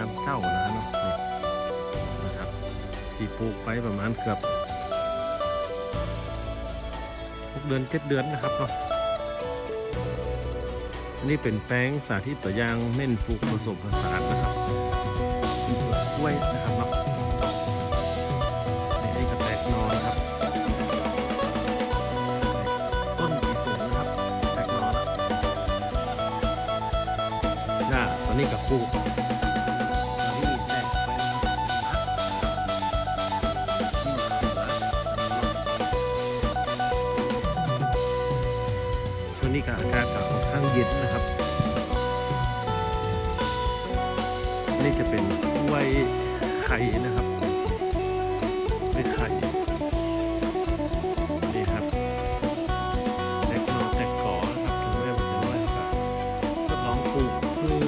ามเจ้านะเนาะนะครับที่ปลูกไปประมาณเกือบหกเดือนเจ็ดเดือนนะครับเนาะนี่เป็นแป้งสาธิตตัวอยางเม่นปลูกผสมผสานนะครับมีสวนกล้วยนะครับเนาะนี่ไอ้กระแตกนอนครับ ต้นที่สูงนะครับแตกนอนน่าตอนนี้กับปลูก นนี้ก็อากาศก็ค่อนข้างเย็นนะครับนี่จะเป็นกล้วยไข่นะครับกล้วยไข่นี่ครับเล็กน้อยแต่ก่อนครับถึงแม้ว่าจะน้อยก็ทดลองปลูกคือ